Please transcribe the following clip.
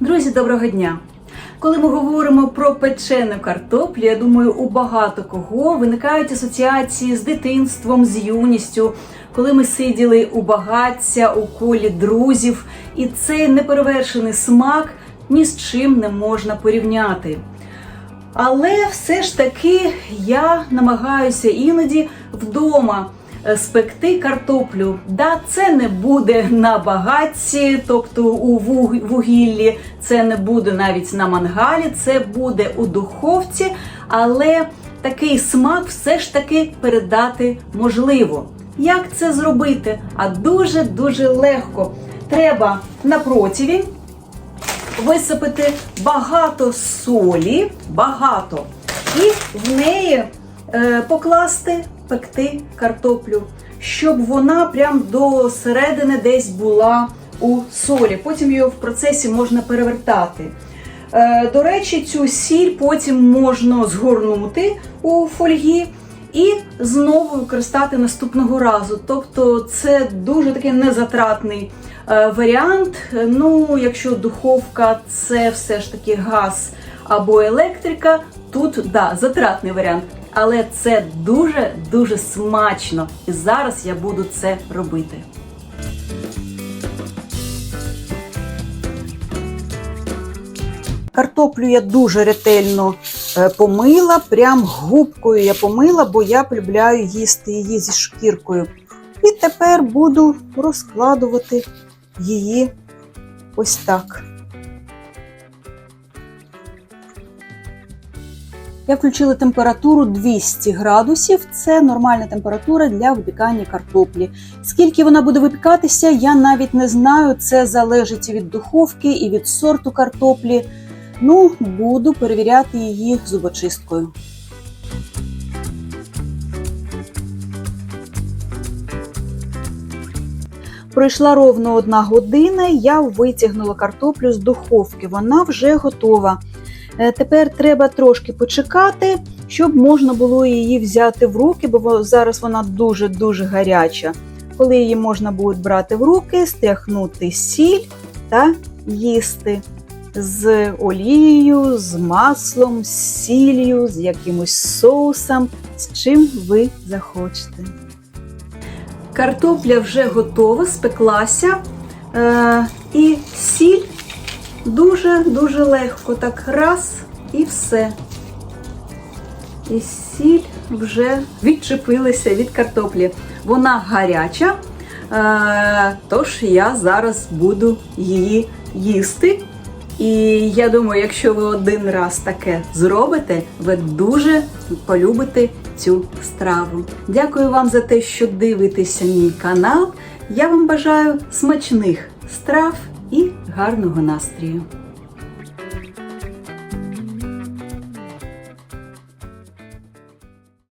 Друзі, доброго дня! Коли ми говоримо про печену картоплю, я думаю, у багато кого виникають асоціації з дитинством, з юністю, коли ми сиділи у багаття, у колі друзів, і цей неперевершений смак ні з чим не можна порівняти. Але все ж таки я намагаюся іноді вдома спекти картоплю. Да, це не буде на багатці, тобто у вугіллі, це не буде навіть на мангалі, це буде у духовці, але такий смак все ж таки передати можливо. Як це зробити? А дуже дуже легко. Треба на противінь висипати багато солі, багато, і в неї е, покласти, пекти картоплю, щоб вона прям до середини десь була у солі. Потім її в процесі можна перевертати. Е, до речі, цю сіль потім можна згорнути у фольгі. І знову використати наступного разу. Тобто це дуже такий незатратний е, варіант. Ну, якщо духовка це все ж таки газ або електрика, тут да, затратний варіант. Але це дуже дуже смачно. І зараз я буду це робити. Картоплю я дуже ретельно е, помила, прям губкою я помила, бо я полюбляю їсти її зі шкіркою. І тепер буду розкладувати її ось так. Я включила температуру 200 градусів. Це нормальна температура для випікання картоплі. Скільки вона буде випікатися, я навіть не знаю. Це залежить від духовки, і від сорту картоплі. Ну, буду перевіряти її зубочисткою. Пройшла ровно одна година, я витягнула картоплю з духовки. Вона вже готова. Е, Тепер треба трошки почекати, щоб можна було її взяти в руки, бо зараз вона дуже-дуже гаряча. Коли її можна буде брати в руки, стряхнути сіль та їсти з олією, з маслом, з сіллю, з якимось соусом, з чим ви захочете. Картопля вже готова, спеклася. Е, і сіль дуже-дуже легко. Так раз і все. І сіль вже відчепилася від картоплі. Вона гаряча, е, тож я зараз буду її їсти. І я думаю, якщо ви один раз таке зробите, ви дуже полюбите цю страву. Дякую вам за те, що дивитеся мій канал. Я вам бажаю смачних страв і гарного настрою.